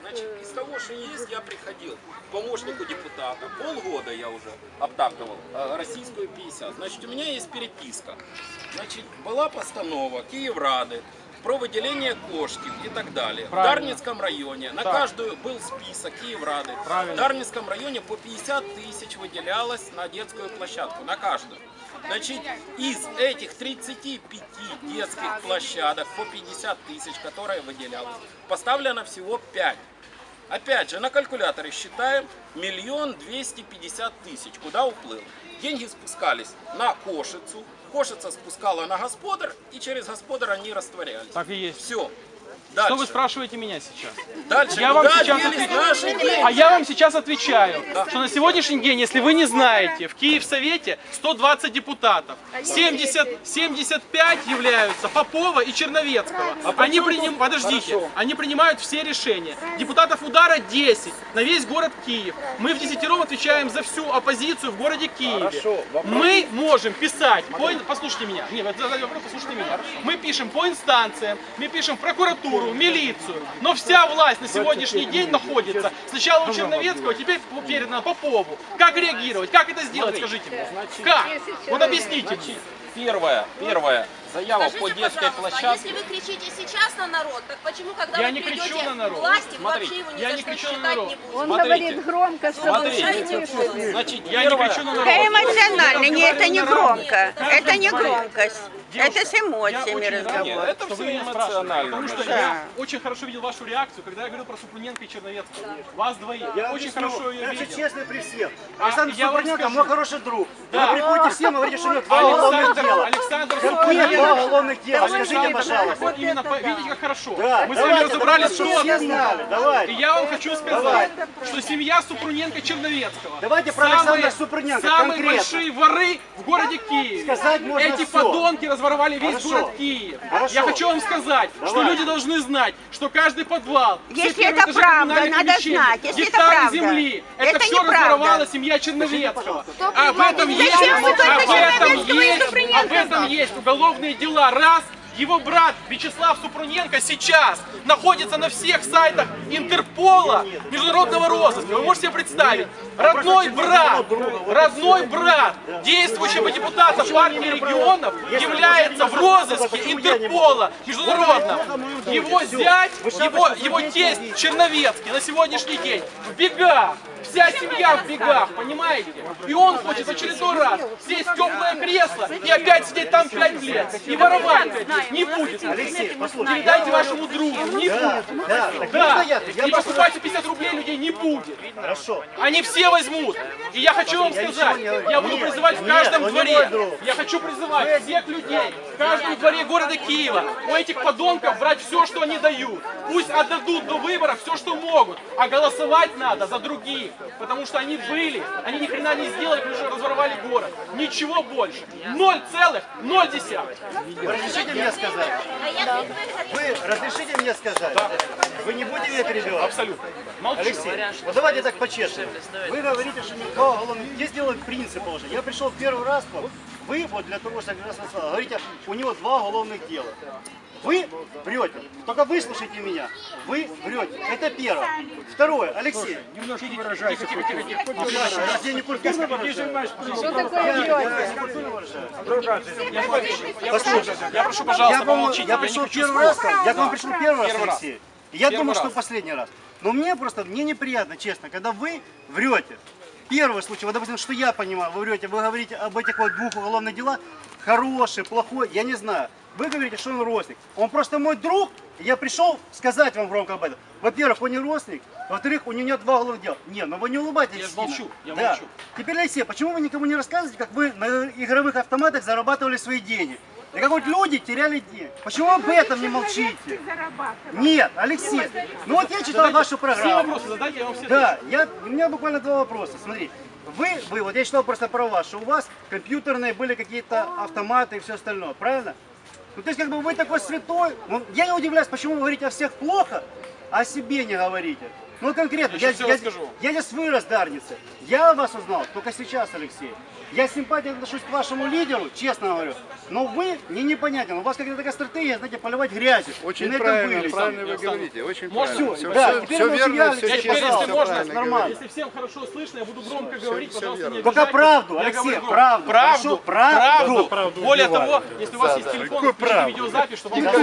значит, из того, что есть, я приходил к помощнику депутата. Полгода я уже обтаптывал э, российскую 50. Значит, у меня есть переписка. Значит, была постанова Киеврады про выделение Кошкин и так далее. В Правильно. Дарницком районе на Так. каждую был список Киеврады. Правильно. В Дарницком районе по 50 тысяч выделялось на детскую площадку, на каждую. Значит, из этих 35 детских площадок по 50 тысяч, которые выделялось, поставлено всего 5. Опять же, на калькуляторе считаем миллион двести пятьдесят тысяч. Куда уплыл? Деньги спускались на Кошицу, Кошица спускала на Господар, и через Господар они растворялись. Так и есть. Все. Что Дальше. вы спрашиваете меня сейчас? Дальше. Я вам сейчас деньги? А я вам сейчас отвечаю, что на сегодняшний день, если вы не знаете, в Киевсовете 120 депутатов, 70, 75 являются Попова и Черновецкого. Они приним... Подождите, они принимают все решения. Депутатов удара 10 на весь город Киев. Мы в десятером отвечаем за всю оппозицию в городе Киеве. Мы можем писать, по... послушайте меня, нет, задали вопрос, послушайте меня. Мы пишем по инстанциям, мы пишем в прокуратуру, в милицию, но вся власть на сегодняшний день находится сначала у Черновецкого, теперь передана Попову. Как реагировать? Как это сделать, скажите мне? Как? Вот объясните мне. Первое, первое. Заява по Скажите, детской пожалуйста, площадке. если вы кричите сейчас на народ, так почему, когда Я вы не придете кричу на народ. к власти, Смотрите, вообще его я не кричу на народ. не будете? он Смотрите. говорит громко, чтобы Смотрите. все слышали. Значит, Я не кричу на народ. Это эмоционально, не, это не громко. Это не громкость. Девушка, Это с эмоциями разговор. Это вы меня эмоционально, Потому что да. я очень хорошо видел вашу реакцию, когда я говорил про Супруненко и Черновецкого. Вас двоих. Я очень объясню. хорошо ее Я же видел. честный при всех. А, Александр я Супруненко мой хороший друг. Да. Вы приходите всем и говорите, что у него два уголовных Александр, дела. Александр Какие два Супруненко. уголовных дела? Скажите, пожалуйста. вот именно, видите, как хорошо. Да, Мы с вами давайте, разобрались, давайте, что все знали. И Давай. я вам хочу сказать, Давай. что семья Супруненко-Черновецкого Давайте про самые, Супруненко самые конкретно. большие воры в городе Киеве. Сказать можно Эти всё. подонки разворовали весь Хорошо. город Киев. Хорошо. Я хочу вам сказать, что Давай. люди должны знать, что каждый подвал, все Если это правда, надо знать. Если это правда. земли, это, Это все разворовала семья Черновецкого. Об этом есть, об этом и есть, об этом есть уголовные дела. Раз, его брат Вячеслав Супруненко сейчас находится на всех сайтах Интерпола, международного розыска. Вы можете себе представить, родной брат, родной брат действующего депутата партии регионов является в розыске Интерпола международного. Его зять, его, его тесть Черновецкий на сегодняшний день в бегах. Вся семья в бегах, понимаете? И он хочет в очередной раз сесть в теплое кресло и опять сидеть там пять лет. И воровать не будет. Алексей. Передайте вашему другу, не будет. да, Да, и покупайте 50 рублей людей не будет. Хорошо. Они все возьмут. И я хочу вам сказать, я буду призывать в каждом дворе, я хочу призывать всех людей, в каждом дворе города Киева, у этих подонков брать все, что они дают. Пусть отдадут до выборов все, что могут. А голосовать надо за других, потому что они были, они ни хрена не сделали, потому что разворовали город. Ничего больше. Ноль целых, ноль десятых. Разрешите мне сказать? А я Вы разрешите мне сказать? Вы не будете меня перебивать? Абсолютно. Молчу. Алексей, вот давайте так по-честному. Вы говорите, что не два уголовных. Есть дело принципа уже. Я пришел в первый раз вам. Вы вот для того, чтобы говорите, у него два уголовных дела. Вы врете. Только выслушайте меня. Вы врете. Это первое. Второе. Алексей. Немножко выражайся. Тихо, тихо, тихо. Я не культурно выражаюсь. Что такое Я, врете? я не культурно выражаюсь. Я, я, Послушайте. я прошу, пожалуйста, Я, к вам- помолчите. я пришел первый раз, я к вам пришел первый раз. Алексей. Я думал, что последний раз. Но мне просто, мне неприятно, честно, когда вы врете. Первый случай, вот, допустим, что я понимаю, вы врете, вы говорите об этих вот двух уголовных делах, хороший, плохой, я не знаю. Вы говорите, что он родственник. Он просто мой друг, я пришел сказать вам громко об этом. Во-первых, он не родственник, во-вторых, у него нет два уголовных дела. Не, ну вы не улыбайтесь. Я сильно. молчу, я Да. молчу. Теперь, Алексей, почему вы никому не рассказываете, как вы на игровых автоматах зарабатывали свои деньги? И как вот люди теряли деньги. Почему вы об этом не молчите? Нет, Алексей, ну вот я читал вашу Все программу. вопросы задайте, я вам все Да, я, у меня буквально два вопроса. Смотри, вы, вы, вот я читал просто про вас, что у вас компьютерные были какие-то автоматы и все остальное, правильно? Ну, то есть, как бы вы такой святой. Ну, я не удивляюсь, почему вы говорите о всех плохо, а о себе не говорите. Ну конкретно, Я я, я, расскажу. я здесь вырос в Дарнице. Я вас узнал только сейчас, Алексей. Я с симпатией отношусь к вашему лидеру, честно говорю. Но вы мне непонятен. У вас какая-то такая стратегия, знаете, поливать грязью. И Очень на этом правильно, правильно вы говорите, очень Можно? правильно. Все, да, все, теперь все верно, утеряли, все Я теперь, теперь, если можно, правильно, нормально. если всем хорошо слышно, я буду громко Всё- говорить, всё пожалуйста, верно. не Только обижайтесь. правду, Я Алексей, говорю правду. Правду, Хорошо, правду. правду. Более того, если у вас есть телефон, включите видеозапись, чтобы вам